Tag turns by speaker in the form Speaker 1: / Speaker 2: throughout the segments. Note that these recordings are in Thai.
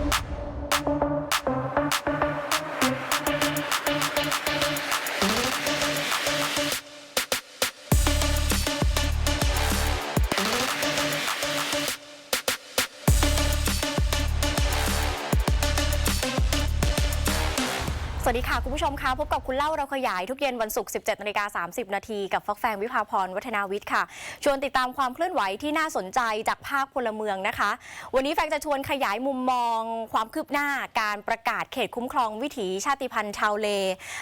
Speaker 1: สวั คุณผู้ชมคะพบกับคุณเล่าเราขยายทุกเย็นวันศุกร์ 17นาฬิกา30 นาทีกับฟักแฟงวิภาพรวัฒนาวิทย์ค่ะ ชวนติดตามความเคลื่อนไหวที่น่าสนใจจากภาคพลเมืองนะคะ วันนี้แฟงจะชวนขยายมุมมอง ความคืบหน้าการประกาศเขตคุ้มครองวิถีชาติพันธุ์ชาวเล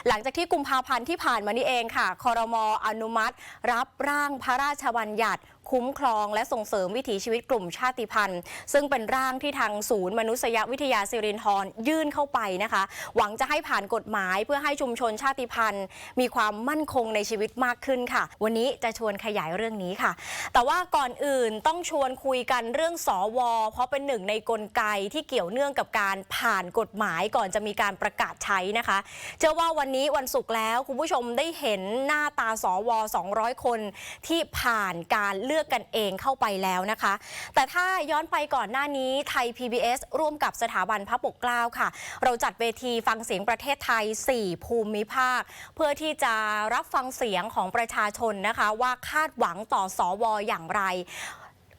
Speaker 1: หลังจากที่กุมภาพันธ์ที่ผ่านมานี่เองค่ะคอรมออนุมัติ รับร่างพระราชบัญญัติ คุ้มครอง และส่งเสริมวิถีชีวิตกลุ่มชาติพันธุ์ ซึ่งเป็นร่างที่ทางศูนย์มนุษยวิทยาสิรินธรยื่นเข้าไปนะคะ หวังจะให้ผ่านกฎหมายเพื่อให้ชุมชนชาติพันธุ์ มีความมั่นคงในชีวิตมากขึ้นค่ะ วันนี้จะชวนขยายเรื่องนี้ค่ะ แต่ว่าก่อนอื่นต้องชวนคุยกันเรื่องสอวเพราะเป็นหนึ่งในกลไกที่เกี่ยวเนื่องกับการผ่านกฎหมายก่อนจะมีการประกาศใช้นะคะเชื่อว่าวันนี้วันศุกร์แล้วคุณผู้ชมได้เห็นหน้าตาสวอ200 คนที่ผ่านการเลือกือกกันเองเข้าไปแล้วนะคะ แต่ถ้าย้อนไปก่อนหน้านี้ไทย PBS ร่วมกับสถาบันพระปกเกล้าค่ะ เราจัดเวทีฟังเสียงประเทศไทย 4 ภูมิภาค เพื่อที่จะรับฟังเสียงของประชาชนนะคะ ว่าคาดหวังต่อสวอย่างไร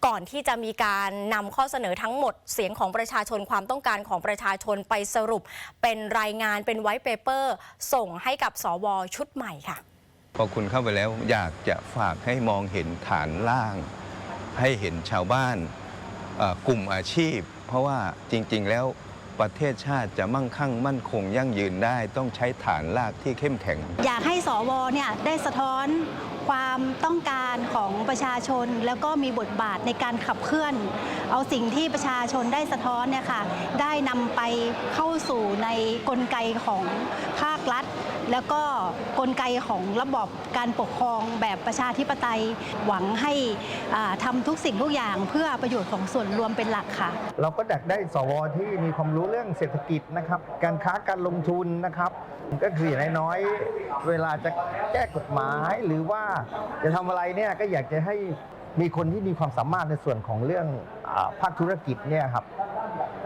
Speaker 1: ก่อนที่จะมีการนำข้อเสนอทั้งหมดเสียงของประชาชนความต้องการของประชาชนไปสรุป เป็นรายงานเป็นไวท์เปเปอร์ ส่งให้กับสวชุดใหม่ค่ะ
Speaker 2: พอคุณเข้าไปแล้วอยากจะฝากให้มองเห็นฐานล่าง ให้เห็นชาวบ้านกลุ่มอาชีพ เพราะว่าจริงๆแล้วประเทศชาติจะมั่งคั่งมั่นคงยั่งยืนได้ต้องใช้ฐานรากที่เข้มแข็ง
Speaker 3: อยากให้สวเนี่ยได้สะท้อนความต้องการของประชาชน แล้วก็มีบทบาทในการขับเคลื่อน เอาสิ่งที่ประชาชนได้สะท้อนเนี่ยค่ะได้นำไปเข้าสู่ในกลไกของภาค รัฐ แล้วก็กลไกของระบบการปกครองแบบประชาธิปไตยหวังให้ทำาทุกสิ่งทุกอย่างเพื่อประโยชน์ของส่วนรวมเป็นหลักค่ะ
Speaker 4: เราก็อยากได้สวที่มีความรู้เรื่องเศรษฐกิจนะครับการค้าการลงทุนนะครับก็คืออย่างน้อยเวลาจะแก้กฎหมายหรือว่าจะทำอะไรเนี่ยก็อยากจะให้มีคนที่มีความสามารถในส่วนของเรื่องอภาคธุรกิจเนี่ยครับ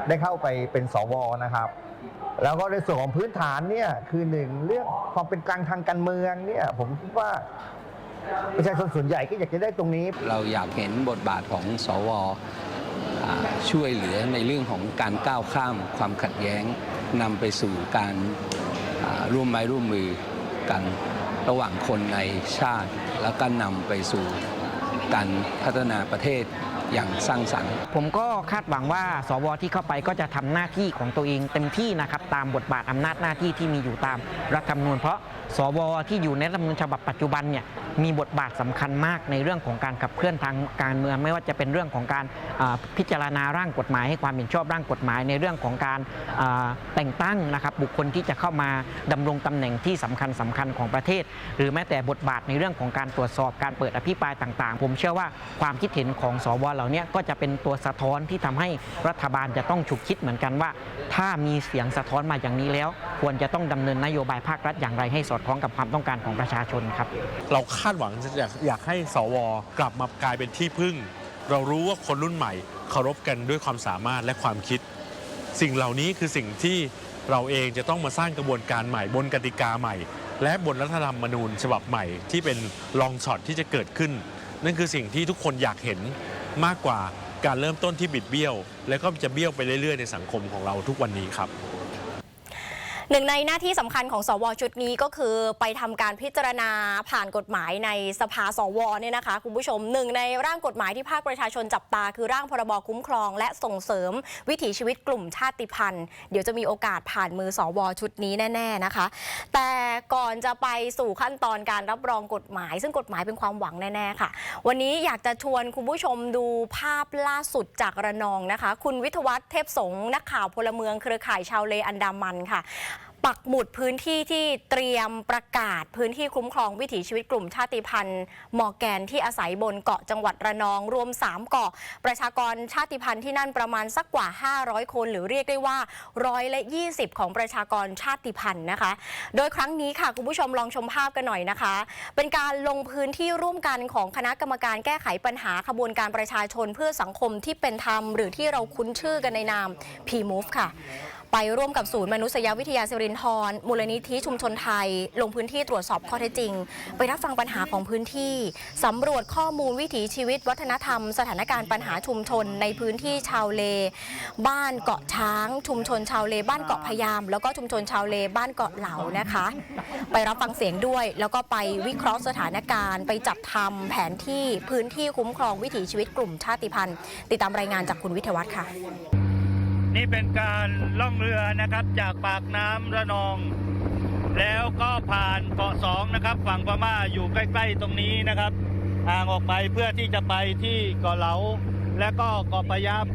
Speaker 4: ได้เข้าไปเป็นสวนะครับ แล้วก็ในส่วนของพื้นฐานเนี่ยคือหนึ่งเรื่องความเป็นกลางทางการเมืองเนี่ยผมคิดว่าประชาชนส่วนใหญ่ก็อยากจะได้ตรงนี้
Speaker 5: เราอยากเห็นบทบาทของสวช่วยเหลือในเรื่องของการก้าวข้ามความขัดแย้งนำไปสู่การร่วมไม้ร่วมมือกันระหว่างคนในชาติ แล้วก็นำไปสู่การพัฒนาประเทศ อย่างสร้างสรรค์
Speaker 6: ผมก็คาดหวังว่า สวที่เข้าไปก็จะทำหน้าที่ของตัวเองเต็มที่นะครับตามบทบาทอำนาจหน้าที่ที่มีอยู่ตามรัฐธรรมนูญเพราะสวที่อยู่ในรัฐมนูญฉบับปัจจุบันเนี่ยมีบทบาทสำคัญมากในเรื่องของการขับเคลื่อนทางการเมือง ไม่ว่าจะเป็นเรื่องของการพิจารณาร่างกฎหมาย ให้ความเห็นชอบร่างกฎหมาย ในเรื่องของการแต่งตั้งนะครับบุคคลที่จะเข้ามาดำรงตำแหน่งที่สำคัญสำคัญของประเทศ หรือแม้แต่บทบาทในเรื่องของการตรวจสอบการเปิดอภิปรายต่างๆ ผมเชื่อว่าความคิดเห็นของสวเหล่านี้ก็จะเป็นตัวสะท้อนที่ทำให้รัฐบาลจะต้องฉุกคิดเหมือนกันว่า ถ้ามีเสียงสะท้อนมาอย่างนี้แล้ว ควรจะต้องดำเนินนโยบายภาครัฐอย่างไรให้สอดคล้องกับความต้องการของประชาชนครับ
Speaker 7: เราคาดหวังอยากอยากให้สวกลับมากลายเป็นที่พึ่ง เรารู้ว่าคนรุ่นใหม่เคารพกันด้วยความสามารถและความคิด สิ่งเหล่านี้คือสิ่งที่เราเองจะต้องมาสร้างกระบวนการใหม่บนกติกาใหม่ และบนรัฐธรรมนูญฉบับใหม่ที่เป็นลองช็อตที่จะเกิดขึ้น นั่นคือสิ่งที่ทุกคนอยากเห็นมากกว่าการเริ่มต้นที่บิดเบี้ยว แล้วก็จะเบี้ยวไปเรื่อยๆในสังคมของเราทุกวันนี้ครับ
Speaker 1: หนึ่งในหน้าที่สำคัญของสวชุดนี้ก็คือไปทำการพิจารณาผ่านกฎหมายในสภาสวเนี่ยนะคะคุณผู้ชมหนึ่งในร่างกฎหมายที่ภาคประชาชนจับตา คือร่างพรบคุ้มครอง และส่งเสริมวิถีชีวิตกลุ่มชาติพันธุ์ เดี๋ยวจะมีโอกาสผ่านมือสวชุดนี้แน่ ๆนะคะ แต่ก่อนจะไปสู่ขั้นตอนการรับรองกฎหมาย ซึ่งกฎหมายเป็นความหวังแน่ๆค่ะ วันนี้อยากจะชวนคุณผู้ชมดูภาพล่าสุดจากระนองนะคะ คุณวิทวัฒน์เทพสงฆ์นักข่าวพลเมืองเครือข่ายชาวเลอันดามันค่ะ ปักหมุดพื้นที่ที่เตรียมประกาศพื้นที่คุ้มครองวิถีชีวิตกลุ่มชาติพันธุ์มอร์แกนที่อาศัยบนเกาะจังหวัดระนองรวม 3 เกาะ ประชากรชาติพันธุ์ที่นั่นประมาณสักกว่า 500 คน หรือเรียกได้ว่าร้อยละ20 ของประชากรชาติพันธุ์นะคะ โดยครั้งนี้ค่ะ คุณผู้ชมลองชมภาพกันหน่อยนะคะ เป็นการลงพื้นที่ร่วมกันของคณะกรรมการแก้ไขปัญหาขบวนการประชาชนเพื่อสังคมที่เป็นธรรมหรือที่เราคุ้นชื่อกันในนาม P-Move ค่ะ ไปร่วมกับศูนย์มนุษยวิทยาสิรินทรมูลนิธิชุมชนไทย ลงพื้นที่ตรวจสอบข้อเท็จจริง ไปรับฟังปัญหาของพื้นที่สำรวจข้อมูลวิถีชีวิต วัฒนธรรม สถานการณ์ปัญหาชุมชน ในพื้นที่ชาวเล บ้านเกาะช้าง ชุมชนชาวเล บ้านเกาะพยาม แล้วก็ชุมชนชาวเลบ้านเกาะเหลานะคะ ไปรับฟังเสียงด้วย แล้วก็ไปวิเคราะห์สถานการณ์ ไปจัดทำแผนที่พื้นที่คุ้มครองวิถีชีวิตกลุ่มชาติพันธุ์ ติดตามรายงานจากคุณวิทยวัฒน์ค่ะ
Speaker 8: นี่เป็นการล่องเรือนะครับจากปากน้ำระนอง แล้วก็ผ่านเกาะสองนะครับ ฝั่งพม่าอยู่ใกล้ ๆ ตรงนี้นะครับห่างออกไปเพื่อที่จะไปที่เกาะเหลา และก็เกาะปะยาม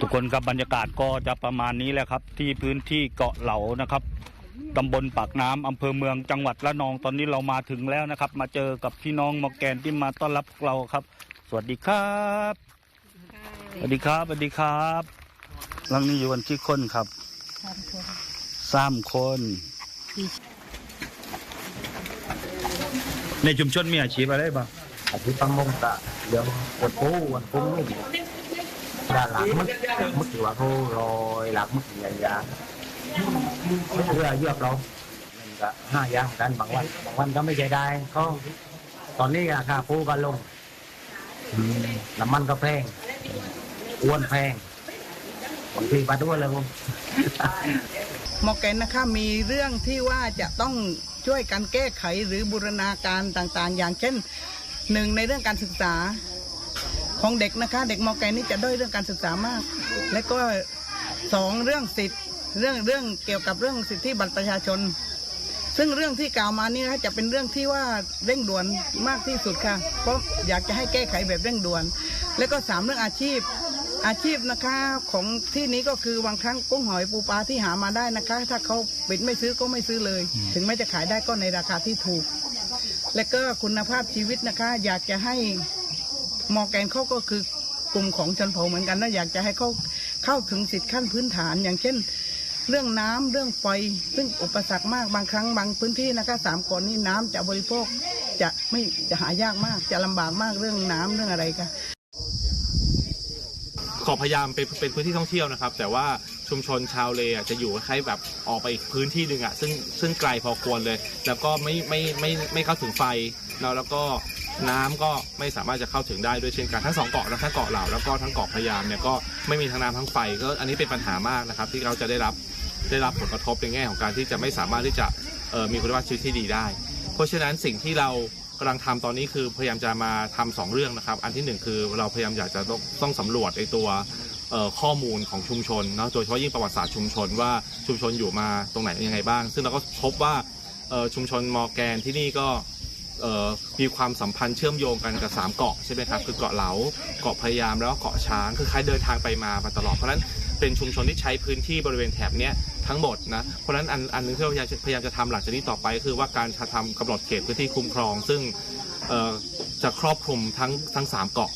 Speaker 8: ทุกคนครับบรรยากาศก็จะประมาณนี้แหละครับ ที่พื้นที่เกาะเหลานะครับตำบลปากน้ำอำเภอเมืองจังหวัดระนองตอนนี้เรามาถึงแล้วนะครับ มาเจอกับพี่น้องมอแกนที่มาต้อนรับเราครับ สวัสดีครับ สวัสดีครับ สวัสดีครับ หลังนี้อยู่วันที่คนครับสามคนในชุมชนมีอาชีพอะไรบ้าง
Speaker 9: อาทิตย์ปังมงตะเรื่องวันปูวันปุ้งนี่ด้านหลังมึกมึกถือว่าเขารอยหลักมึกใหญ่ยางเรือเยือกเรามันก็ห้าอยางเหมือนกันบางวันบางวันก็ไม่ใช่ได้ก็ตอนนี้ราคาปูก็ลงอืมน้ำมันก็แพงอ้วนแพง บางทีปลาด้วยเลยผม
Speaker 10: มอร์แกนนะคะมีเรื่องที่ว่าจะต้องช่วยกันแก้ไขหรือบูรณาการต่างๆ อย่างเช่นหนึ่งในเรื่องการศึกษาของเด็กนะคะ เด็กมอแกนนี่จะด้อยเรื่องการศึกษามาก และก็สองเรื่องสิทธิ์เรื่องเรื่องเกี่ยวกับเรื่องสิทธิบัตรประชาชน ซึ่งเรื่องที่กล่าวมานี่นะคะจะเป็นเรื่องที่ว่าเร่งด่วนมากที่สุดค่ะ เพราะอยากจะให้แก้ไขแบบเร่งด่วน และก็สามเรื่องอาชีพ อาชีพนะคะของที่นี้ก็คือบางครั้งกุ้งหอยปูปลาที่หามาได้นะคะ ถ้าเขาปิดไม่ซื้อก็ไม่ซื้อเลย ถึงแม้จะขายได้ก็ในราคาที่ถูก และก็คุณภาพชีวิตนะคะ อยากจะให้มอร์แกนเขาก็คือกลุ่มของชนเผ่าเหมือนกันนะอยากจะให้เขาเข้าถึงสิทธิขั้นพื้นฐาน อย่างเช่น เรื่องน้ำเรื่องไฟซึ่งอุปสรรคมากบางครั้งบางพื้นที่นะคะสามก่อนนี้น้ำจะบริโภคจะไม่จะหายากมากจะลำบากมากเรื่องน้ำเรื่องอะไรค่ะ
Speaker 11: เกาะพะยามเป็นเป็นพื้นที่ท่องเที่ยวนะครับ แต่ว่าชุมชนชาวเลอะจะอยู่คล้ายๆแบบออกไปอีกพื้นที่หนึ่งอะซึ่งซึ่งไกลพอควรเลย แล้วก็ไม่ไม่ไม่ไม่เข้าถึงไฟแล้วแล้วก็น้ำก็ไม่สามารถจะเข้าถึงได้ด้วยเช่นกันทั้งสองเกาะนะทั้งเกาะเหล่าแล้วก็ทั้งเกาะพะยามเนี่ยก็ไม่มีทั้งน้ำทั้งไฟก็อันนี้เป็นปัญหามากนะครับ ที่เราจะได้รับได้รับผลกระทบในแง่ของการที่จะไม่สามารถที่จะมีคุณภาพชีวิตที่ดีได้ เพราะฉะนั้นสิ่งที่เรา กำลังทำตอนนี้คือพยายามจะมาทำสองเรื่องนะครับ อันที่หนึ่งคือเราพยายามอยากจะต้ององสำรวจไอ้ตัวข้อมูลของชุมชนเนาะโดยเฉพาะยิ่งประวัติศาสตร์ชุมชนว่าชุมชนอยู่มาตรงไหนยังไงบ้าง ซึ่งเราก็พบว่าชุมชนมอแกนที่นี่ก็มีความสัมพันธ์เชื่อมโยงกันกับสามเกาะใช่ไหมครับคือเกาะเหลาเกาะพะยามแล้วก็เกาะช้างคือใครเดินทางไปมามาตลอดเพราะฉะนั้น เป็นชุมชนที่ใช้พื้นที่บริเวณแถบนี้ทั้งหมดนะเพราะฉะนั้นอันอันหนึงที่เราพยายามจะทำยามจะทำหลังจากนี้ต่อไป คือว่าการจะทำกำหนดเขตพื้นที่คุ้มครอง ซึ่งจะครอบคลุมทั้งทั้งสามเกาะ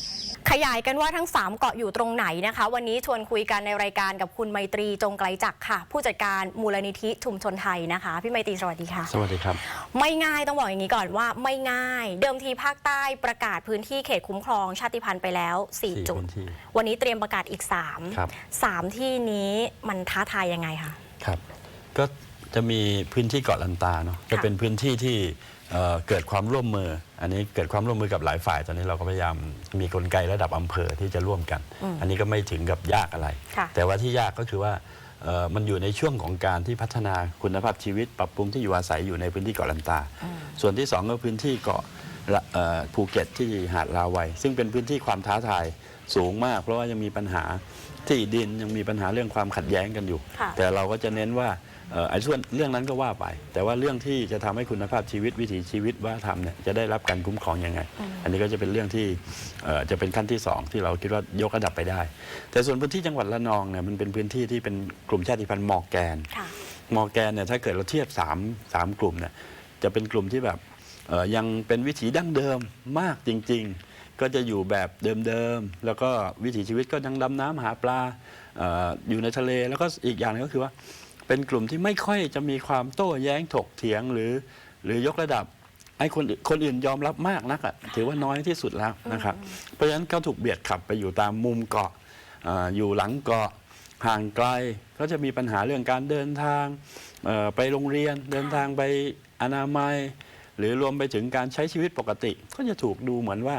Speaker 1: ขยายกันว่าทั้ง 3 เกาะอยู่ตรงไหนนะคะ วันนี้ชวนคุยกันในรายการกับคุณไมตรีจงไกลจักรค่ะ ผู้จัดการมูลนิธิชุมชนไทยนะคะ พี่ไมตรีสวัสดีค่ะ
Speaker 12: สวัสดีครับ
Speaker 1: ไม่ง่ายต้องบอกอย่างนี้ก่อนว่าไม่ง่าย เดิมทีภาคใต้ประกาศพื้นที่เขตคุ้มครองชาติพันธุ์ไปแล้ว
Speaker 12: สี่
Speaker 1: 4จุด
Speaker 12: พื้นที่
Speaker 1: วันนี้เตรียมประกาศอีก
Speaker 12: ครับ
Speaker 1: 3 3 ที่นี้มันท้าทายยังไงคะ
Speaker 12: ครับ ก็จะมีพื้นที่เกาะลันตาเนาะจะเป็นพื้นที่ที่ เอ่อเกิดความร่วมมือ อันนี้เกิดความร่วมมือกับหลายฝ่าย ตอนนี้เราก็พยายามมีกลไกระดับอำเภอที่จะร่วมกัน
Speaker 1: อืม
Speaker 12: อันนี้ก็ไม่ถึงกับยากอะไร
Speaker 1: ค่ะ
Speaker 12: แต่ว่าที่ยากก็คือว่าเอ่อมันอยู่ในช่วงของการที่พัฒนาคุณภาพชีวิต ปรับปรุงที่อยู่อาศัยอยู่ในพื้นที่เกาะลันตา ส่วนที่สองก็พื้นที่เกาะละเอ่อภูเก็ตที่หาดลาวัย ซึ่งเป็นพื้นที่ความท้าทายสูงมาก เพราะว่ายังมีปัญหาที่ดินยังมีปัญหาเรื่องความขัดแย้งกันอยู่
Speaker 1: ค่ะ
Speaker 12: แต่เราก็จะเน้นว่าเอ่อ ไอ้ส่วนเรื่องนั้นก็ว่าไป แต่ว่าเรื่องที่จะทำให้คุณภาพชีวิตวิถีชีวิตว่าทำเนี่ยจะได้รับการคุ้มครองยังไง อันนี้ก็จะเป็นเรื่องที่เอ่อจะเป็นขั้นที่สองที่เราคิดว่ายกระดับไปได้ แต่ส่วนพื้นที่จังหวัดระนองเนี่ยมันเป็นพื้นที่ที่เป็นกลุ่มชาติพันธุ์มอร์แกน
Speaker 1: ค่ะ
Speaker 12: มอร์แกนเนี่ยถ้าเกิดเราเทียบ3 3กลุ่มเนี่ยจะเป็นกลุ่มที่แบบเอ่อยังเป็นวิถีดั้งเดิมมากจริง ๆ ก็จะอยู่แบบเดิมๆแล้วก็วิถีชีวิตก็ยังดำน้ำหาปลาเอออยู่ในทะเล แล้วก็อีกอย่างหนึงก็คือว่า เป็นกลุ่มที่ไม่ค่อยจะมีความโต้แย้งถกเถียงหรือ หรือยกระดับให้คนอื่นคนอื่นยอมรับมากนักอะถือว่าน้อยที่สุดแล้วนะครับ เพราะฉะนั้นเขาถูกเบียดขับไปอยู่ตามมุมเกาะเอ่ออยู่หลังเกาะห่างไกลก็จะมีปัญหาเรื่องการเดินทางเอ่อไปโรงเรียนเดินทางไปอนามัย หรือรวมไปถึงการใช้ชีวิตปกติ ก็จะถูกดูเหมือนว่า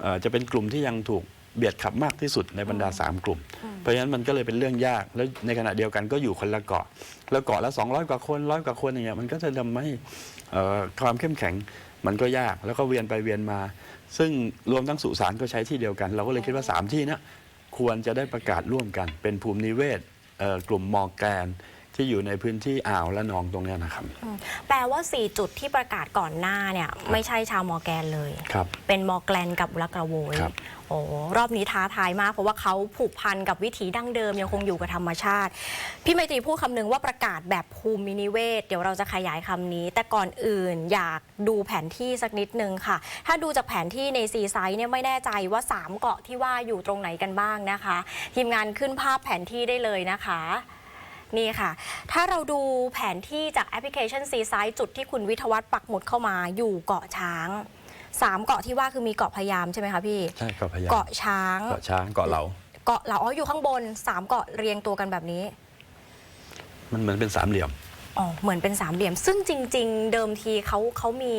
Speaker 12: เอ่อจะเป็นกลุ่มที่ยังถูก เบียดขับมากที่สุดในบรรดา 3 กลุ่ม เพราะฉะนั้นมันก็เลยเป็นเรื่องยาก แล้วในขณะเดียวกันก็อยู่คนละเกาะ แล้วเกาะละ 200 กว่าคนร้อยกว่าคนอย่างเงี้ยมันก็จะทำให้เอ่อความเข้มแข็งมันก็ยาก แล้วก็เวียนไปเวียนมา ซึ่งรวมทั้งสุสานก็ใช้ที่เดียวกัน เราก็เลยคิดว่า 3 ที่เนะควรจะได้ประกาศร่วมกัน เป็นภูมินิเวศเอ่อกลุ่มมอร์แกน ที่อยู่ในพื้นที่อ่าวและนองตรงเนี้ยนะครับ
Speaker 1: แปลว่า 4 จุดที่ประกาศก่อนหน้าเนี่ย ไม่ใช่ชาวมอร์แกนเลย
Speaker 12: ครับ
Speaker 1: เป็นมอร์แกลนกับอุลักกระโวย
Speaker 12: ครับ
Speaker 1: โอ้รอบนี้ท้าทายมาก เพราะว่าเขาผูกพันกับวิถีดั้งเดิมยังคงอยู่กับธรรมชาติ พี่ไมตรีพูดคำนึงว่าประกาศแบบภูมินิเวศ เดี๋ยวเราจะขยายคำนี้ แต่ก่อนอื่นอยากดูแผนที่สักนิดนึงค่ะ ถ้าดูจากแผนที่ในซีไซต์เนี่ยไม่แน่ใจว่า3เกาะที่ว่าอยู่ตรงไหนกันบ้างนะคะ ทีมงานขึ้นภาพแผนที่ได้เลยนะคะ นี่ค่ะ ถ้าเราดูแผนที่จากแอปพลิเคชันซีไซต์จุดที่คุณวิทยวัฒน์ปักหมุดเข้ามาอยู่เกาะช้างสามเกาะที่ว่าคือมีเกาะพะยามใช่ไหมคะพี่
Speaker 12: ใช่เกาะพะยาม
Speaker 1: เกาะช้าง
Speaker 12: เกาะช้างเกาะเหลา
Speaker 1: เกาะเหลาอ๋ออยู่ข้างบนสามเกาะเรียงตัวกันแบบนี้
Speaker 12: มันเหมือนเป็นสามเหลี่ยม
Speaker 1: อ๋อเหมือนเป็นสามเหลี่ยม ซึ่งจริง ๆ เดิมทีเขาเขามี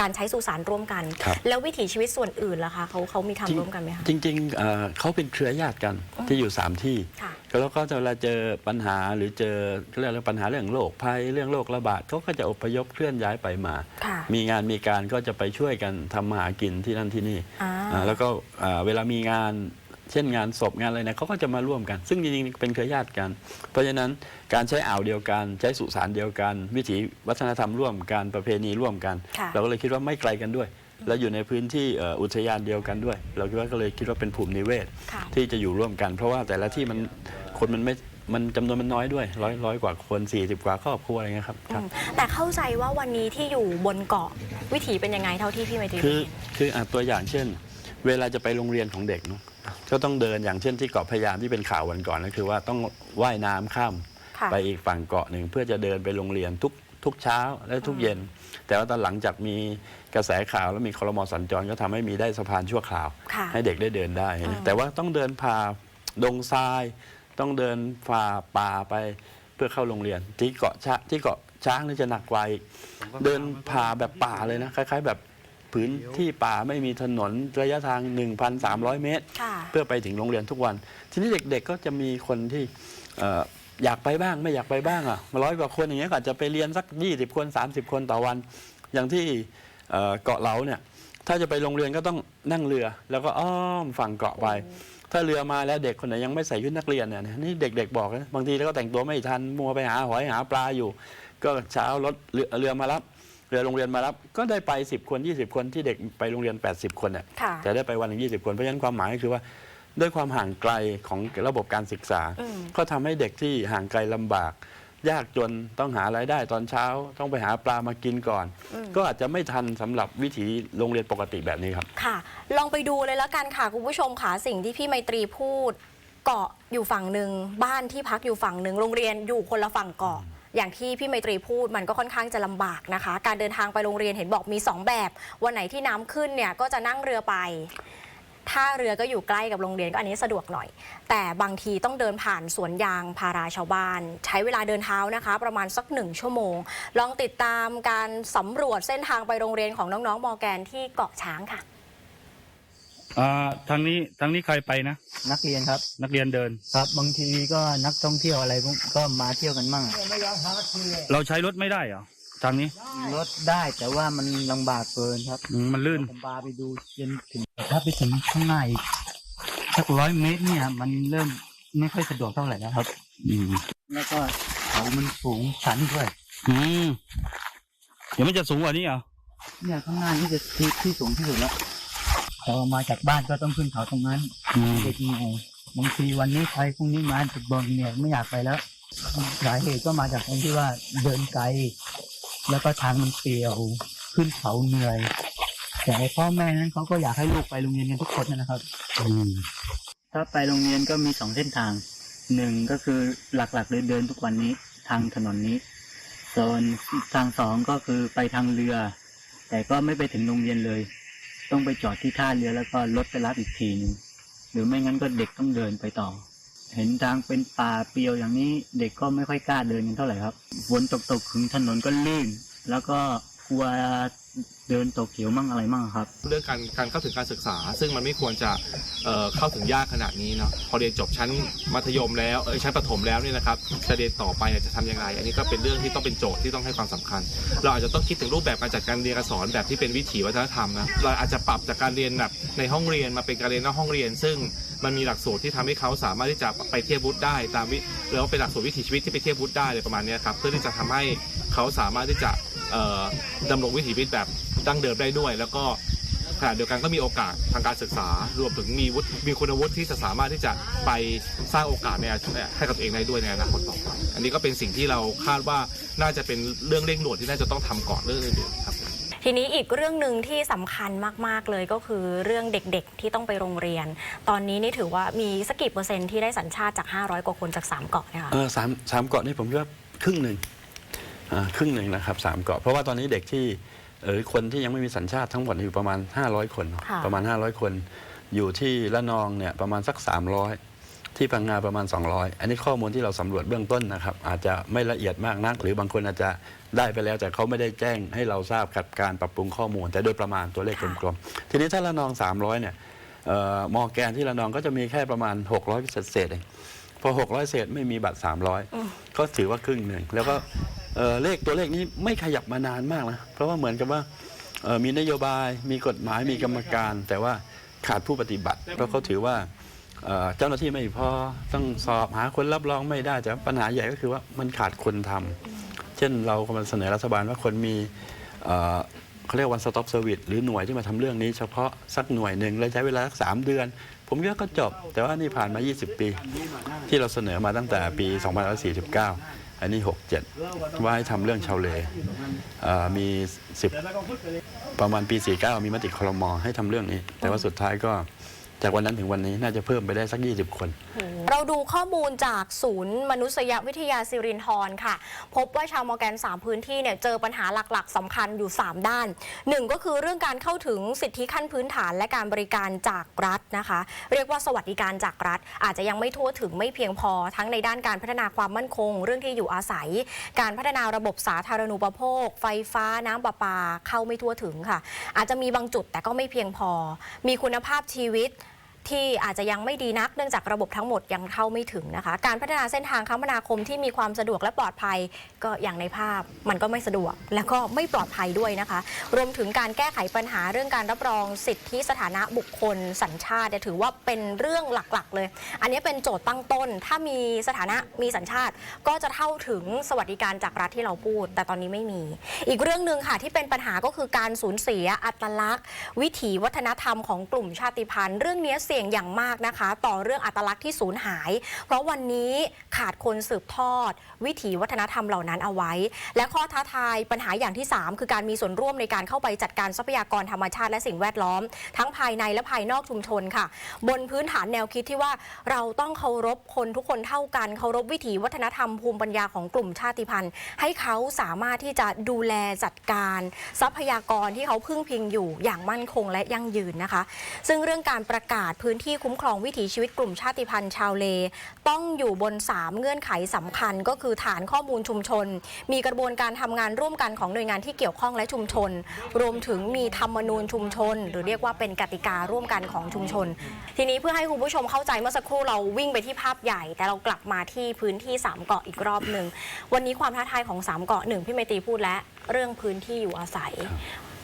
Speaker 1: การใช้สุสานร่วมกัน
Speaker 12: ครับ
Speaker 1: แล้ววิถีชีวิตส่วนอื่นล่ะคะเขาเขามีทำร่วมกันไหมคะ
Speaker 12: จริงๆเอ่อเขาเป็นเครือญาติกันที่อยู่ 3 ที่
Speaker 1: ค่ะ
Speaker 12: แล้วก็จะเวลาเจอปัญหาหรือเจอเรื่องปัญหาเรื่องโรคภัยเรื่องโรคระบาดเขาก็จะอพยพเคลื่อนย้ายไปมา
Speaker 1: ค่ะ
Speaker 12: มีงานมีการก็จะไปช่วยกันทำมาหากินที่นั่นที่นี่
Speaker 1: อ่า
Speaker 12: อ่าแล้วก็อ่าเวลามีงาน เช่นงานศพงานอะไรเนี่ยเขาก็จะมาร่วมกัน ซึ่งจริงๆเป็นเครือญาติกัน เพราะฉะนั้นการใช้อ่าวเดียวกัน ใช้สุสานเดียวกัน วิถีวัฒนธรรมร่วมกันประเพณีร่วมกัน
Speaker 1: ค่ะ
Speaker 12: เราก็เลยคิดว่าไม่ไกลกันด้วย แล้วอยู่ในพื้นที่เอ่ออุทยานเดียวกันด้วย เราคิดว่าก็เลยคิดว่าเป็นภูมินิเวศ
Speaker 1: ค่ะ
Speaker 12: ที่จะอยู่ร่วมกัน เพราะว่าแต่ละที่มันคนมันไม่มันจำนวนมันน้อยด้วยร้อยร้อยกว่าคน 40 กว่าครอบครัวอะไรเงี้ยครับครับ
Speaker 1: อืมแต่เข้าใจว่าวันนี้ที่อยู่บนเกาะวิถีเป็นยังไงเท่าที่พี่ไมตรี
Speaker 12: คือ
Speaker 1: เห็น
Speaker 12: คืออะตัวอย่างเช่น เวลาจะไปโรงเรียนของเด็กเนาะ ก็ต้องเดินอย่างเช่นที่เกาะพะยามที่เป็นข่าววันก่อนก็คือว่าต้องว่ายน้ำข้าม
Speaker 1: ค่ะ
Speaker 12: ไปอีกฝั่งเกาะหนึ่งเพื่อจะเดินไปโรงเรียนทุกทุกเช้าและทุกเย็น แต่ว่าตอนหลังจากมีกระแสข่าวแล้วมีคลมสัญจรก็ทำให้มีได้สะพานชั่วคราว
Speaker 1: ค่ะ
Speaker 12: ให้เด็กได้เดินได้
Speaker 1: อื
Speaker 12: นะ
Speaker 1: ม
Speaker 12: แต่ว่าต้องเดินผ่าดงทราย ต้องเดินฝ่าป่าไปเพื่อเข้าโรงเรียน ที่เกาะช้างที่เกาะช้างนี่จะหนักกว่าอีกเดินผ่าแบบป่าเลยนะคล้าย ๆ แบบ พื้นที่ป่าไม่มีถนนระยะทาง 1,300 เมตร
Speaker 1: ค่ะ
Speaker 12: เพื่อไปถึงโรงเรียนทุกวัน ทีนี้เด็กๆก็จะมีคนที่เอ่ออยากไปบ้างไม่อยากไปบ้างอะมาร้อยกว่าคนอย่างเงี้ยก็อาจจะไปเรียนสัก 20 คน 30 คนต่อวัน อย่างที่เอ่อเกาะเหลาเนี่ยถ้าจะไปโรงเรียนก็ต้องนั่งเรือ แล้วก็อ้อมฝั่งเกาะไป ถ้าเรือมาแล้วเด็กคนไหนยังไม่ใส่ชุดนักเรียนเนี่ยนี่เด็ก ๆ บอกนะบางทีแล้วก็แต่งตัวไม่ทันมัวไปหาหอยหาปลาอยู่ ก็เช้ารถเรือเรือมารับเรือโรงเรียนมารับ ก็ได้ไป 10 คน 20 คนที่เด็กไปโรงเรียน 80 คนเนี่ย
Speaker 1: ค่ะ
Speaker 12: แต่ได้ไปวันหนึ่ง20 คนเพราะฉะนั้นความหมายก็คือว่า ด้วยความห่างไกลของระบบการศึกษา
Speaker 1: อืม
Speaker 12: ก็ทำให้เด็กที่ห่างไกลลำบาก ยากจนต้องหารายได้ตอนเช้า ต้องไปหาปลามากินก่อน
Speaker 1: อืม
Speaker 12: ก็อาจจะไม่ทันสำหรับวิถีโรงเรียนปกติแบบนี้ครับ
Speaker 1: ค่ะ ลองไปดูเลยแล้วกันค่ะคุณผู้ชมค่ะสิ่งที่พี่ไมตรีพูด เกาะอยู่ฝั่งหนึ่งบ้านที่พักอยู่ฝั่งหนึ่งโรงเรียนอยู่คนละฝั่งเกาะ อย่างที่พี่ไมตรีพูดมันก็ค่อนข้างจะลำบากนะคะ การเดินทางไปโรงเรียนเห็นบอกมี 2 แบบ วันไหนที่น้ำขึ้นเนี่ยก็จะนั่งเรือไปท่าเรือก็อยู่ใกล้กับโรงเรียนก็อันนี้สะดวกหน่อย แต่บางทีต้องเดินผ่านสวนยางพาราชาวบ้าน ใช้เวลาเดินเท้านะคะ ประมาณสักหนึ่งชั่วโมง ลองติดตามการสำรวจเส้นทางไปโรงเรียนของน้องๆมอแกนที่เกาะช้างค่ะ
Speaker 8: อ่าทางนี้ทางนี้ใครไปนะ
Speaker 13: นักเรียนครับ
Speaker 8: นักเรียนเดิน
Speaker 13: ครับ บางทีก็นักท่องเที่ยวอะไรพวกก็มาเที่ยวกันมั่ง
Speaker 8: เราใช้รถไม่ได้เหรอทางนี้
Speaker 13: รถได้แต่ว่ามันลำบากเกินครับ
Speaker 8: อืมมันลื่น
Speaker 13: ผมพาไปดูจนถึงถ้าไปถึงข้างในอีกสักร้อยเมตรเนี่ย มันเริ่มไม่ค่อยสะดวกเท่าไหร่แล้วครับ
Speaker 8: อืม
Speaker 13: แล้วก็เขามันสูงชันด้วย
Speaker 8: อืมเดี๋ยวมันจะสูงกว่านี้เหรอ
Speaker 13: เนี่ยข้างหน้านี่จะที่ที่สูงที่สุดแล้ว พอมาจากบ้านก็ต้องขึ้นเขาตรงนั้น
Speaker 8: อืม
Speaker 13: เด็กเหนื่อยบางทีวันนี้ใครพรุ่งนี้มาจุดบนเนี่ยไม่อยากไปแล้วสาเหตุก็มาจากตรงที่ว่าเดินไกล แล้วก็ทางมันเปลี่ยวขึ้นเขาเหนื่อย แต่ไอ้พ่อแม่นั้นเขาก็อยากให้ลูกไปโรงเรียนกันทุกคนนะครับถ้าไปโรงเรียนก็มีสองเส้นทางหนึ่งก็คือหลักๆเลยเดินทุกวันนี้ทางถนนนี้ส่วนทางสองก็คือไปทางเรือ แต่ก็ไม่ไปถึงโรงเรียนเลย ต้องไปจอดที่ท่าเรือแล้วก็รถไปรับอีกทีหนึงหรือไม่งั้นก็เด็กต้องเดินไปต่อ เห็นทางเป็นป่าเปลี่ยวอย่างนี้เด็กก็ไม่ค่อยกล้าเดินกันเท่าไหร่ครับฝนตกตกๆถึงถนนก็ลื่น แล้วก็กลัว เดินตกเขียวมั่งอะไรมั่งครับ
Speaker 11: เรื่องการการเข้าถึงการศึกษา ซึ่งมันไม่ควรจะเอ่อเข้าถึงยากขนาดนี้เนาะพอเรียนจบชั้นมัธยมแล้วเอยชั้นประถมแล้วเนี่ยนะครับจะเรียนต่อไปเนี่ยจะทำยังไงอันนี้ก็เป็นเรื่องที่ต้องเป็นโจทย์ที่ต้องให้ความสำคัญ เราอาจจะต้องคิดถึงรูปแบบการจัดการเรียนการสอนแบบที่เป็นวิถีวัฒนธรรมนะเราอาจจะปรับจากการเรียนแบบในห้องเรียนมาเป็นการเรียนนอกห้องเรียน ซึ่งมันมีหลักสูตรที่ทำให้เขาสามารถที่จะไปเทียบวุฒิได้ ตามวิหรือว่าเป็นหลักสูตรวิถีชีวิตที่ไปเทียบวุฒิได้อะไรประมาณเนี้ยครับเพื่อที่จะทำให้เขาสามารถที่จะ ดำรงวิถีชีวิตแบบดั้งเดิมได้ด้วย แล้วก็ขณะเดียวกันก็มีโอกาสทางการศึกษา รวมถึงมีวุฒิมีคุณวุฒิที่จะสามารถที่จะไปสร้างโอกาสในให้กับตัวเองได้ด้วยในอนาคตต่อไปอันนี้ก็เป็นสิ่งที่เราคาดว่าน่าจะเป็นเรื่องเร่งด่วนที่น่าจะต้องทำก่อนเรื่องอื่นๆครับ
Speaker 1: ทีนี้อีกเรื่องหนึ่งที่สำคัญมาก ๆ เลยก็คือเรื่องเด็กๆที่ต้องไปโรงเรียน ตอนนี้นี่ถือว่ามีสักกี่เปอร์เซ็นต์ที่ได้สัญชาติจาก 500 กว่าคนจาก 3 เกาะเนี่ยค่ะ
Speaker 12: เออสามสามเกาะนี่ผมคิดว่าครึ่งหนึ่งอ่า ครึ่งหนึ่งนะครับสามเกาะเพราะว่าตอนนี้เด็กที่เออคนที่ยังไม่มีสัญชาติทั้งหมดอยู่ประมาณ 500 คนเนอะ
Speaker 1: ค่ะ
Speaker 12: ประมาณ 500 คน อยู่ที่ละนองเนี่ยประมาณสัก 300 ที่พังงาประมาณ 200 อันนี้ข้อมูลที่เราสำรวจเบื้องต้นนะครับ อาจจะไม่ละเอียดมากนัก หรือบางคนอาจจะได้ไปแล้วแต่เขาไม่ได้แจ้งให้เราทราบกับการปรับปรุงข้อมูล แต่โดยประมาณตัวเลขกลมๆทีนี้ถ้าละนอง 300 เนี่ยเอ่อมอแกนที่ละนองก็จะมีแค่ประมาณ 600เศษๆเองพอ 600 เศษไม่มีบัตร 300 ก็ถือว่าครึ่งหนึ่งแล้วก็ เอ่อเลขตัวเลขนี้ไม่ขยับมานานมากนะเพราะว่าเหมือนกับว่าเอ่อมีนโยบายมีกฎหมายมีกรรมการ แต่ว่าขาดผู้ปฏิบัติ เพราะเขาถือว่าเอ่อเจ้าหน้าที่ไม่พอต้องสอบหาคนรับรองไม่ได้แต่ปัญหาใหญ่ก็คือว่ามันขาดคนทำเช่นเรากำลังเสนอรัฐบาลว่าคนมีเอ่อเขาเรียกวันสต็อปเซอร์วิสหรือหน่วยที่มาทำเรื่องนี้เฉพาะสักหน่วยหนึ่งแล้วใช้เวลาสักสามเดือน ผมคิดว่าก็จบ แต่ว่านี่ผ่านมา 20 ปี ที่เราเสนอมาตั้งแต่ปี 2549 อันนี้ 67 ว่าให้ทำเรื่องชาวเลมี 10 ประมาณปี 49 มีมติครมอให้ทำเรื่องนี้ แต่ว่าสุดท้ายก็ จากวันนั้นถึงวันนี้น่าจะเพิ่มไปได้สัก 20 คน
Speaker 1: เราดูข้อมูลจากศูนย์มนุษยวิทยาสิรินทรค่ะ พบว่าชาวมอร์แกน 3 พื้นที่เนี่ยเจอปัญหาหลักๆสำคัญอยู่ 3 ด้าน 1 ก็คือเรื่องการเข้าถึงสิทธิขั้นพื้นฐานและการบริการจากรัฐนะคะ เรียกว่าสวัสดิการจากรัฐ อาจจะยังไม่ทั่วถึงไม่เพียงพอ ทั้งในด้านการพัฒนาความมั่นคง เรื่องที่อยู่อาศัย การพัฒนาระบบสาธารณูปโภค ไฟฟ้าน้ำประปาเข้าไม่ทั่วถึงค่ะ อาจจะมีบางจุดแต่ก็ไม่เพียงพอ มีคุณภาพชีวิต ที่อาจจะยังไม่ดีนักเนื่องจากระบบทั้งหมดยังเข้าไม่ถึงนะคะ การพัฒนาเส้นทางคมนาคมที่มีความสะดวกและปลอดภัยก็อย่างในภาพมันก็ไม่สะดวก และก็ไม่ปลอดภัยด้วยนะคะ รวมถึงการแก้ไขปัญหาเรื่องการรับรองสิทธิสถานะบุคคลสัญชาติถือว่าเป็นเรื่องหลักๆ เลย อันนี้เป็นโจทย์ตั้งต้น ถ้ามีสถานะมีสัญชาติ ก็จะเท่าถึงสวัสดิการจากรัฐที่เราพูด แต่ตอนนี้ไม่มี อีกเรื่องหนึ่งค่ะที่เป็นปัญหาก็คือการสูญเสียอัตลักษณ์ วิถีวัฒนธรรมของกลุ่มชาติพันธุ์เรื่องนี้สี่ยงอย่างมากนะคะ ต่อเรื่องอัตลักษณ์ที่สูญหาย เพราะวันนี้ขาดคนสืบทอด วิถีวัฒนธรรมเหล่านั้นเอาไว้ และข้อท้าทายปัญหาอย่างที่ 3 คือการมีส่วนร่วมในการเข้าไปจัดการทรัพยากรธรรมชาติและสิ่งแวดล้อม ทั้งภายในและภายนอกชุมชนค่ะ บนพื้นฐานแนวคิดที่ว่าเราต้องเคารพคนทุกคนเท่ากันเคารพวิถีวัฒนธรรมภูมิปัญญาของกลุ่มชาติพันธุ์ ให้เขาสามารถที่จะดูแลจัดการ ทรัพยากรที่เขาพึ่งพิงอยู่อย่างมั่นคงและยั่งยืนนะคะ ซึ่งเรื่องการประกาศพื้นที่คุ้มครองวิถีชีวิตกลุ่มชาติพันธุ์ชาวเล ต้องอยู่บน 3 เงื่อนไขสำคัญ ก็คือฐานข้อมูลชุมชน มีกระบวนการทำงานร่วมกันของหน่วยงานที่เกี่ยวข้องและชุมชน รวมถึงมีธรรมนูญชุมชน หรือเรียกว่าเป็นกติการ่วมกันของชุมชน ทีนี้เพื่อให้คุณผู้ชมเข้าใจเมื่อสักครู่เราวิ่งไปที่ภาพใหญ่ แต่เรากลับมาที่พื้นที่3เกาะอีกรอบหนึ่งวันนี้ความท้าทายของ3เกาะหนึ่งพี่เมตีพูดแล้วเรื่องพื้นที่อยู่อาศัย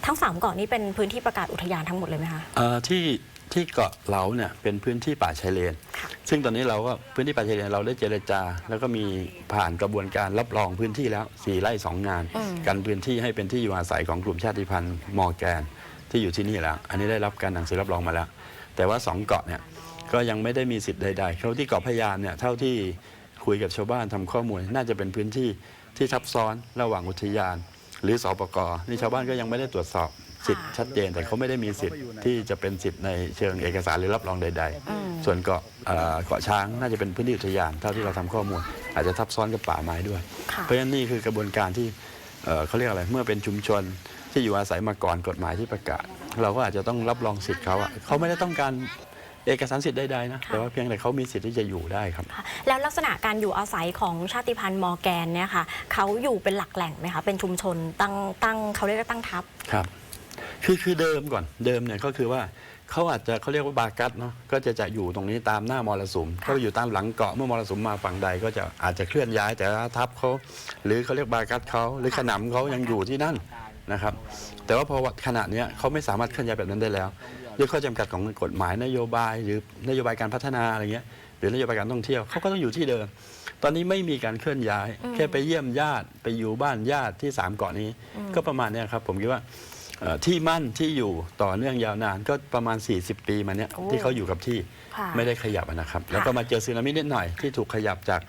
Speaker 1: ทั้ง3เกาะนี้เป็นพื้นที่ประกาศอุทยานทั้งหมดเลยไหมคะ
Speaker 12: เอ่อที่ที่เกาะเหลาเนี่ยเป็นพื้นที่ป่าชายเลน
Speaker 1: ค่ะ
Speaker 12: ซึ่งตอนนี้เราก็พื้นที่ป่าชายเลนเราได้เจรจา แล้วก็มีผ่านกระบวนการรับรองพื้นที่แล้วสี่ไร่สองงาน
Speaker 1: อืม
Speaker 12: กันพื้นที่ให้เป็นที่อยู่อาศัยของกลุ่มชาติพันธุ์มอร์แกน ที่อยู่ที่นี่แล้ว อันนี้ได้รับการหนังสือรับรองมาแล้ว แต่ว่าสองเกาะเนี่ยก็ยังไม่ได้มีสิทธิ์ใดๆเขาที่เกาะพะยามเนี่ยเท่าที่คุยกับชาวบ้านทำข้อมูล น่าจะเป็นพื้นที่ที่ทับซ้อนระหว่างอุทยาน หรือสปกนี่ชาวบ้านก็ยังไม่ได้ตรวจสอบสิทธิ์ชัดเจนแต่เขาไม่ได้มีสิทธิ์ที่จะเป็นสิทธิ์ในเชิงเอกสารหรือรับรองใด
Speaker 1: อืม
Speaker 12: ๆส่วนเกาะเอ่อเกาะช้างน่าจะเป็นพื้นที่อุทยานเท่าที่เราทำข้อมูล อาจจะทับซ้อนกับป่าไม้ด้วย
Speaker 1: ค่ะ
Speaker 12: เพราะฉะนั้นนี่คือกระบวนการที่เอ่อเขาเรียกอะไรเมื่อเป็นชุมชนที่อยู่อาศัยมาก่อนกฎหมายที่ประกาศ เราก็อาจจะต้องรับรองสิทธิ์เขาอะเขาไม่ได้ต้องการ เอกสารสิทธิ์ใดๆนะแต่ว่าเพียงแต่เขามีสิทธิ์ที่จะอยู่ได้ครับ
Speaker 1: ค่ะแล้วลักษณะการอยู่อาศัยของชาติพันธุ์มอร์แกนเนี่ยค่ะเขาอยู่เป็นหลักแหล่งไหมคะเป็นชุมชนตั้งตั้งเขาเรียกว่าตั้งทัพ
Speaker 12: ครับ คือคือเดิมก่อน เดิมเนี่ยก็คือว่าเขาอาจจะเขาเรียกว่าบากัสเนาะ ก็จะจะอยู่ตรงนี้ตามหน้ามรสุมเขาอยู่ตามหลังเกาะเมื่อมรสุมมาฝั่งใดก็จะอาจจะเคลื่อนย้ายแต่ว่าทับเขาหรือเขาเรียกบากัสเขาหรือขนำเขายังอยู่ที่นั่นนะครับ แต่ว่าพอขณะเนี้ยเขาไม่สามารถเคลื่อนย้ายแบบนั้นได้แล้ว ด้วยข้อจำกัดของกฎหมายนโยบายหรือนโยบายการพัฒนาอะไรเงี้ยหรือนโยบายการท่องเที่ยวเขาก็ต้องอยู่ที่เดิม ตอนนี้ไม่มีการเคลื่อนย้าย แค่ไปเยี่ยมญาติไปอยู่บ้านญาติที่สามเกาะนี้ ก็ประมาณเนี้ยครับผมคิดว่าเอ่อที่มั่นที่อยู่ต่อเนื่องยาวนานก็ประมาณ 40 ปีมาเนี้ย
Speaker 1: โอ้
Speaker 12: ที่เขาอยู่กับที่
Speaker 1: ค่ะ
Speaker 12: ไม่ได้ขยับอะนะครับ แล้วก็มาเจอสึนามินิดหน่อยที่ถูกขยับจาก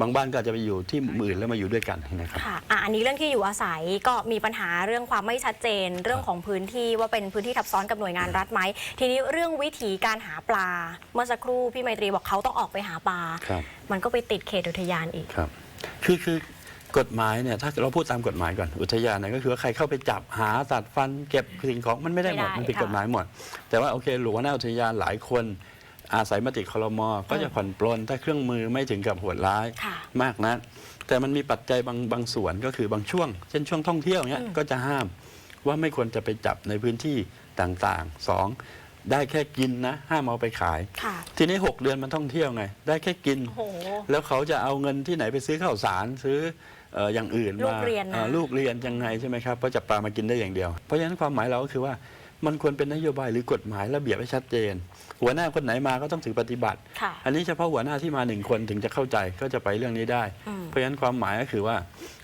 Speaker 12: บางบ้านก็อาจจะไปอยู่ที่หมื่นแล้วมาอยู่ด้วยกันนะครับ
Speaker 1: ค่ะอะ อันนี้เรื่องที่อยู่อาศัยก็มีปัญหาเรื่องความไม่ชัดเจน เรื่องของพื้นที่ว่าเป็นพื้นที่ทับซ้อนกับหน่วยงานรัฐไหม ทีนี้เรื่องวิธีการหาปลา เมื่อสักครู่พี่ไมตรีบอกเขาต้องออกไปหาปลา
Speaker 12: ครับ
Speaker 1: มันก็ไปติดเขตอุทยานอีก
Speaker 12: ครับ คือคือกฎหมายเนี่ยถ้าเราพูดตามกฎหมายก่อนอุทยานเนี่ยก็คือว่าใครเข้าไปจับหาตัดฟันเก็บสิ่งของมันไม่ได้หมด
Speaker 1: ไม่ได้
Speaker 12: มันผิด
Speaker 1: ค่ะ
Speaker 12: กฎหมายหมด แต่ว่าโอเคหลวงหน้าอุทยานหลายคน อาศัยมติคลมก็จะผ่อนปลนถ้าเครื่องมือไม่ถึงกับโหดร้าย
Speaker 1: ค่ะ
Speaker 12: มากนะแต่มันมีปัจจัยบางบางส่วนก็คือบางช่วง เช่นช่วงท่องเที่ยวเนี้ย
Speaker 1: อืม
Speaker 12: ก็จะห้ามว่าไม่ควรจะไปจับในพื้นที่ต่างๆสองได้แค่กินนะห้ามเอาไปขาย
Speaker 1: ค่ะ
Speaker 12: ทีนี้ 6 เดือนมันท่องเที่ยวไง ได้แค่กิน
Speaker 1: โอ้โห
Speaker 12: แล้วเขาจะเอาเงินที่ไหนไปซื้อข้าวสารซื้อเอ่ออย่างอื่น
Speaker 1: ลู
Speaker 12: มาก
Speaker 1: เรียนนะ
Speaker 12: อ่อลูกเรียนยังไงใช่ไหมครับเพราะจับปลามากินได้อย่างเดียว เพราะฉะนั้นความหมายเราก็คือว่ามันควรเป็นนโยบายหรือกฎหมายระเบียบให้ชัดเจน หัวหน้าคนไหนมาก็ต้องถือปฏิบัติ
Speaker 1: ค่ะ
Speaker 12: อันนี้เฉพาะหัวหน้าที่มาหนึ่งคนถึงจะเข้าใจก็จะไปเรื่องนี้ได้
Speaker 1: อืม
Speaker 12: เพราะฉะนั้นความหมายก็คือว่า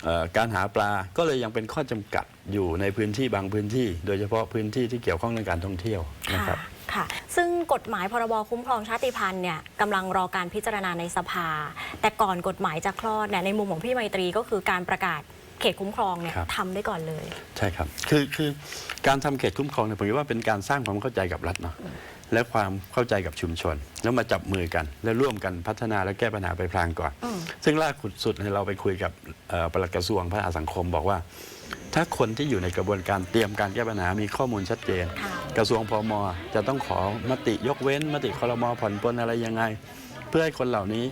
Speaker 12: เอ่อการหาปลาก็เลยยังเป็นข้อจำกัดอยู่ในพื้นที่บางพื้นที่ โดยเฉพาะพื้นที่ที่เกี่ยวข้องเรื่องการท่องเที่ยวนะครับ
Speaker 1: ค่ะ ซึ่งกฎหมายพรบคุ้มครองชาติพันธุ์เนี่ยกำลังรอการพิจารณาในสภา แต่ก่อนกฎหมายจะคลอดเนี่ยในมุมของพี่ไมตรีก็คือการประกาศเขตคุ้มครองเนี่ย
Speaker 12: ครับ
Speaker 1: ทำได้ก่อนเลย
Speaker 12: ใช่ครับ คือคือการทำเขตคุ้มครองเนี่ยผมคิดว่าเป็นการสร้างความเข้าใจกับรัฐเนาะ และความเข้าใจกับชุมชน แล้วมาจับมือกัน แล้วร่วมกันพัฒนาและแก้ปัญหาไปพลางก่อน
Speaker 1: อืม
Speaker 12: ซึ่งล่าสุดเนี่ยเราไปคุยกับเอ่อปลัดกระทรวงพัฒนาสังคมบอกว่า ถ้าคนที่อยู่ในกระบวนการเตรียมการแก้ปัญหามีข้อมูลชัดเจน
Speaker 1: ค่ะ
Speaker 12: กระทรวงพมจะต้องขอมติยกเว้น มติคอรมอผ่อนปลนอะไรยังไง เพื่อให้คนเหล่านี้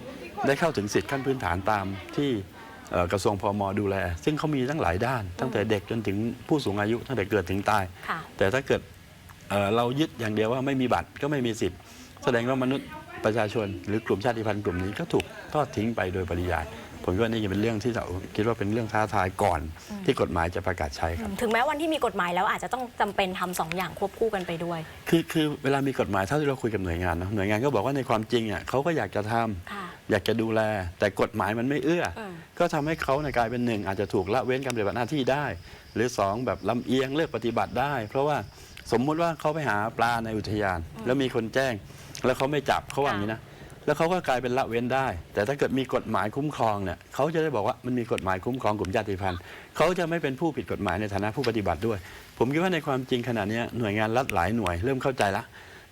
Speaker 12: ได้เข้าถึงสิทธิขั้นพื้นฐานตามที่เอ่อกระทรวงพมดูแล ซึ่งเขามีตั้งหลายด้าน ตั้งแต่เด็กจนถึงผู้สูงอายุ ตั้งแต่เกิดถึงตาย
Speaker 1: ค่ะ
Speaker 12: แต่ถ้าเกิด เอ่อเรายึดอย่างเดียวว่าไม่มีบัตรก็ไม่มีสิทธิ์ แสดงว่ามนุษย์ประชาชน หรือกลุ่มชาติพันธุ์กลุ่มนี้ก็ถูกทอดทิ้งไปโดยปริยาย ผมคิดว่านี่จะเป็นเรื่องที่เราคิดว่าเป็นเรื่องท้าทายก่อน ที่กฎหมายจะประกาศใช้ครับ
Speaker 1: ถึงแม้วันที่มีกฎหมายแล้วอาจจะต้องจำเป็นทำสองอย่างควบคู่กันไปด้วย
Speaker 12: คือคือเวลามีกฎหมายเท่าที่เราคุยกับหน่วยงานเนอะหน่วยงานก็บอกว่าในความจริงอะเขาก็อยากจะทำ
Speaker 1: ค่ะ
Speaker 12: อยากจะดูแล แต่กฎหมายมันไม่เอื้ออ
Speaker 1: ม
Speaker 12: ก็ทำให้เขาเนี่ยกลายเป็นหนึ่งอาจจะถูกละเว้นการปฏิบัติหน้าที่ได้ หรือสองแบบลำเอียงเลิกปฏิบัติได้ เพราะว่า สมมุติว่าเขาไปหาปลาในอุทยาน แล้วมีคนแจ้ง แล้วเขาไม่จับเขาว่าอย่างนี้นะแล้วเขาก็กลายเป็นละเว้นได้ แต่ถ้าเกิดมีกฎหมายคุ้มครองเนี่ยเขาจะได้บอกว่ามันมีกฎหมายคุ้มครองกลุ่มชาติพันธุ์เขาจะไม่เป็นผู้ผิดกฎหมายในฐานะผู้ปฏิบัติด้วย ผมคิดว่าในความจริงขณะเนี้ยหน่วยงานรัฐหลายหน่วย เริ่มเข้าใจละ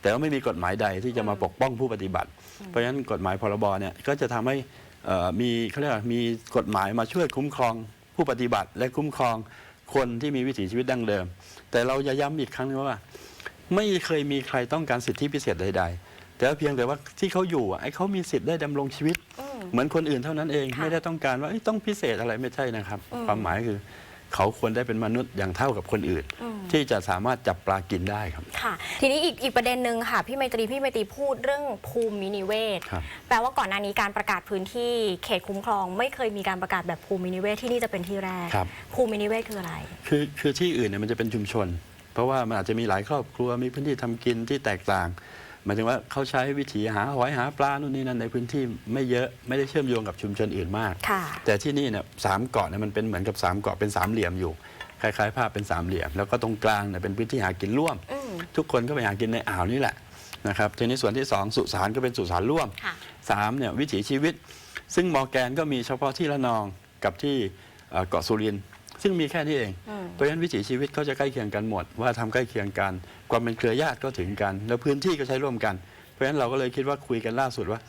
Speaker 12: แต่ว่าไม่มีกฎหมายใดที่จะมาปกป้องผู้ปฏิบัติ เพราะฉะนั้นกฎหมายพรบเนี่ยก็จะทำให้เอ่อมีเขาเรียกว่ามีกฎหมายมาช่วยคุ้มครองผู้ปฏิบัติและคุ้มครอง คนที่มีวิถีชีวิตดั้งเดิม แต่เราจะย้ำอีกครั้งนึงว่า ไม่เคยมีใครต้องการสิทธิพิเศษใด ๆ แต่ว่าเพียงแต่ว่าที่เขาอยู่อะไอ้เขามีสิทธิ์ได้ดำรงชีวิต
Speaker 1: อืม
Speaker 12: เหมือนคนอื่นเท่านั้นเอง
Speaker 1: ค่ะ
Speaker 12: ไม่ได้ต้องการว่าเอ้ยต้องพิเศษอะไรไม่ใช่นะครับ
Speaker 1: อืม
Speaker 12: ความหมายคือ เขาควรได้เป็นมนุษย์อย่างเท่ากับคนอื่น
Speaker 1: อืม
Speaker 12: ที่จะสามารถจับปลากินได้ครับ
Speaker 1: ค่ะ ทีนี้อีกอีกประเด็นหนึ่งค่ะ พี่ไมตรีพี่ไมตรีพูดเรื่องภูมินิเวศ
Speaker 12: ครับ
Speaker 1: แปลว่าก่อนหน้านี้การประกาศพื้นที่เขตคุ้มครอง ไม่เคยมีการประกาศแบบภูมินิเวศที่นี่จะเป็นที่แรก
Speaker 12: ครับ
Speaker 1: ภูมินิเวศคืออะไร
Speaker 12: คือคือที่อื่นเนี่ยมันจะเป็นชุมชน เพราะว่ามันอาจจะมีหลายครอบครัวมีพื้นที่ทำกินที่แตกต่าง หมายถึงว่าเขาใช้วิถีหาหอยหาปลานู่นนี่นั่นในพื้นที่ไม่เยอะไม่ได้เชื่อมโยงกับชุมชนอื่นมาก
Speaker 1: ค่ะ
Speaker 12: แต่ที่นี่เนี่ยสามเกาะเนี่ยมันเป็นเหมือนกับสามเกาะเป็นสามเหลี่ยมอยู่คล้ายๆภาพเป็นสามเหลี่ยม แล้วก็ตรงกลางเนี่ยเป็นพื้นที่หากินร่วม
Speaker 1: อืม
Speaker 12: ทุกคนก็ไปหากินในอ่าวนี่แหละนะครับทีนี้ส่วนที่สองสุสานก็เป็นสุสานร่วม
Speaker 1: ค่ะ
Speaker 12: สามเนี่ยวิถีชีวิต ซึ่งมอร์แกนก็มีเฉพาะที่ระนองกับที่เอ่อเกาะสุรินทร์ซึ่งมีแค่นี้เอง
Speaker 1: อืม
Speaker 12: เพราะฉะนั้นวิถีชีวิตเขาจะใกล้เคียงกันหมด ว่าทำใกล้เคียงกัน ความเป็นเครือญาติก็ถึงกัน แล้วพื้นที่ก็ใช้ร่วมกัน เพราะฉะนั้นเราก็เลยคิดว่าคุยกันล่าสุดว่า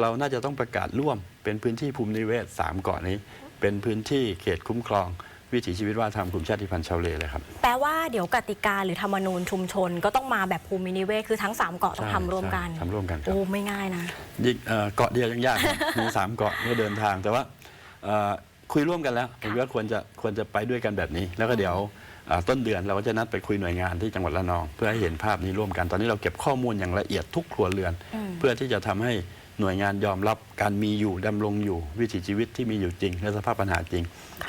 Speaker 12: เราน่าจะต้องประกาศร่วม เป็นพื้นที่ภูมินิเวศสามเกาะนี้ เป็นพื้นที่เขตคุ้มครอง วิถีชีวิตว่าทำกลุ่มชาติพันธุ์ชาวเลเลยครับ
Speaker 1: แปลว่าเดี๋ยวกติกาหรือธรรมนูญชุมชน ก็ต้องมาแบบภูมินิเวศคือทั้ง3เกาะต้อง
Speaker 12: ใช่
Speaker 1: ทำร่วมกัน
Speaker 12: ใช่ทำร่วมกันครับ
Speaker 1: โอ้ไม่ง่ายนะ
Speaker 12: ยิ่งเอ่อเกาะเดียวยังยากนะมีสามเกาะเมื่อเดินทางแต่ว่าเอ่อคุยร่วมกันแล้วผมว่าควรจะควรจะไปด้วยกันแบบนี้ แล้วก็เดี๋ยวเอ่อ ต้นเดือนเราก็จะนัดไปคุยหน่วยงานที่จังหวัดระนอง เพื่อให้เห็นภาพนี้ร่วมกันตอนนี้เราเก็บข้อมูลอย่างละเอียดทุกครัวเรือน
Speaker 1: อืม
Speaker 12: เพื่อที่จะทำให้หน่วยงานยอมรับการมีอยู่ดำรงอยู่วิถีชีวิตที่มีอยู่จริง และสภาพปัญหาจริง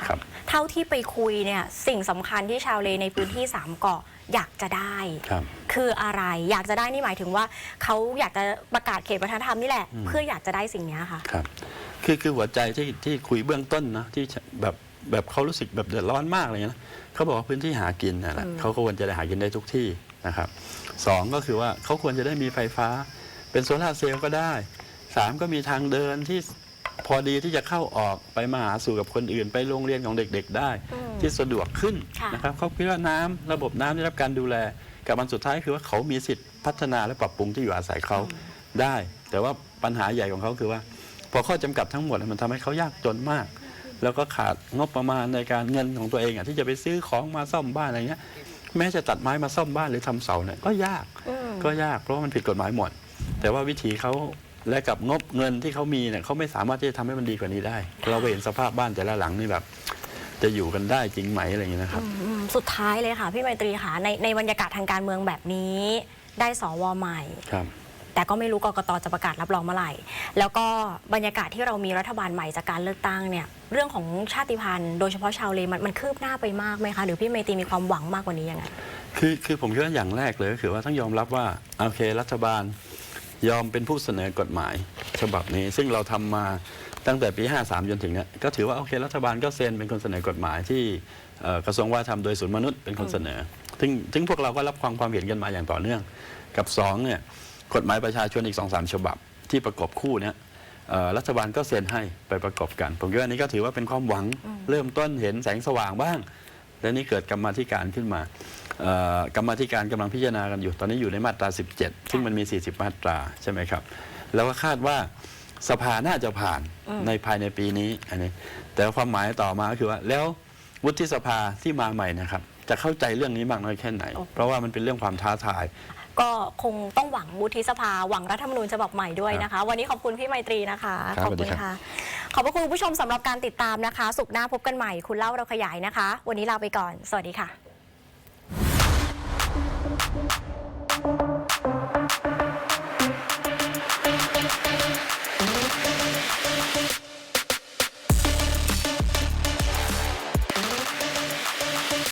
Speaker 12: ครับ
Speaker 1: เท่าที่ไปคุยเนี่ยสิ่งสำคัญที่ชาวเลในพื้นที่ 3 เกาะอยากจะได้
Speaker 12: ครับ
Speaker 1: คืออะไรอยากจะได้นี่หมายถึงว่าเขาอยากจะประกาศเขตวัฒนธรรมนี่แหละ
Speaker 12: อืม
Speaker 1: เพื่ออยากจะได้สิ่งเนี้ยค่ะ
Speaker 12: ครับคือคือหัวใจที่ที่คุยเบื้องต้นนะที่แบบ แบบเขารู้สึกแบบเดือดร้อนมากอะไรเงี้ยนะเขาบอกว่าพื้นที่หากินนั่นแหละ
Speaker 1: อืม
Speaker 12: เขาก็ควรจะได้หากินได้ทุกที่นะครับสองก็คือว่าเขาควรจะได้มีไฟฟ้า เป็นโซลาร์เซลล์ก็ได้สามก็มีทางเดินที่พอดีที่จะเข้าออกไปมาหาสู่กับคนอื่น ไปโรงเรียนของเด็กๆได้
Speaker 1: อืม
Speaker 12: ที่สะดวกขึ้น
Speaker 1: ค่ะ
Speaker 12: นะครับเขาคิดว่าน้ำระบบน้ำได้รับการดูแล กับมันสุดท้ายคือว่าเขามีสิทธิ์พัฒนาและปรับปรุงที่อยู่อาศัยเขาได้ แต่ว่าปัญหาใหญ่ของเขาคือว่า พอข้อจำกัดทั้งหมดมันทำให้เขายากจนมาก แล้วก็ขาดงบประมาณในการเงินของตัวเองอะที่จะไปซื้อของมาซ่อมบ้านอะไรเงี้ยแม้จะตัดไม้มาซ่อมบ้านหรือทำเสาเนี่ยก็ยาก
Speaker 1: อืม
Speaker 12: ก็ยากเพราะว่ามันผิดกฎหมายหมด แต่ว่าวิธีเขาและกับงบเงินที่เขามีเนี่ยเขาไม่สามารถที่จะทำให้มันดีกว่านี้ได้ เราไปเห็นสภาพบ้านแต่ละหลังนี่แบบ จะอยู่กันได้จริงไหมอะไรอย่างเงี้ยนะครับ
Speaker 1: อืมสุดท้ายเลยค่ะ พี่ไมตรีค่ะในในบรรยากาศทางการเมืองแบบนี้ ได้สวใหม่
Speaker 12: ครับ
Speaker 1: แต่ก็ไม่รู้กกตจะประกาศรับรองเมื่อไหร่ แล้วก็บรรยากาศที่เรามีรัฐบาลใหม่จากการเลือกตั้งเนี่ยเรื่องของชาติพันธุ์โดยเฉพาะชาวเลมันมันคืบหน้าไปมากไหมคะหรือพี่เมตีมีความหวังมากกว่านี้ยังไง
Speaker 12: คือคือผมคิดว่าอย่างแรกเลยก็คือว่าต้องยอมรับว่าโอเครัฐบาลยอมเป็นผู้เสนอกฎหมายฉบับนี้ ซึ่งเราทำมาตั้งแต่ปี 53 จนถึงเนี้ยก็ถือว่าโอเครัฐบาลก็เซ็นเป็นคนเสนอกฎหมายที่กระทรวงวัฒนธรรมโดยศูนย์มนุษย์เป็นคนเสนอซึ่งซึ่งพวกเราก็รับความความเห็นกันมาอย่างต่อเนื่อง กับสองเนี่ย กฎหมายประชาชนอีก2อสฉบับที่ประกบคู่เนี้ยเอ่อรัฐบาลก็เซ็นให้ไปประกอบกัน ผมคิดว่าอันนี้ก็ถือว่าเป็นความหวังเริ่มต้นเห็นแสงสว่างบ้าง และนี่เกิดกรรมาธิการขึ้นมาเอ่อกรรมาธิการกำลังพิจารณากันอยู่ ตอนนี้อยู่ในมาตรา 17 ซึ่งมันมี 40 มาตราใช่ไหมครับ แล้วก็คาดว่าสภาน่าจะผ่าน
Speaker 1: อืม
Speaker 12: ในภายในปีนี้อันนี้ แต่ความหมายต่อมาก็คือว่า แล้ววุฒิสภาที่มาใหม่นะครับ จะเข้าใจเรื่องนี้มากน้อยแค่ไหน เพราะว่ามันเป็นเรื่องความท้าทาย
Speaker 1: ก็คงต้องหวังวุฒิสภา หวังรัฐธรรมนูญฉบับใหม่ด้วยนะคะ วันนี้ขอบคุณพี่ไมตรีนะคะขอบคุณ
Speaker 12: ค่ะ
Speaker 1: ขอบพระคุณคุณผู้ชมสำหรับการติดตามนะคะ สุขหน้าพบกันใหม่ คุณเล่าเราขยายนะคะ วันนี้ลาไปก่อน สวัสดีค่ะ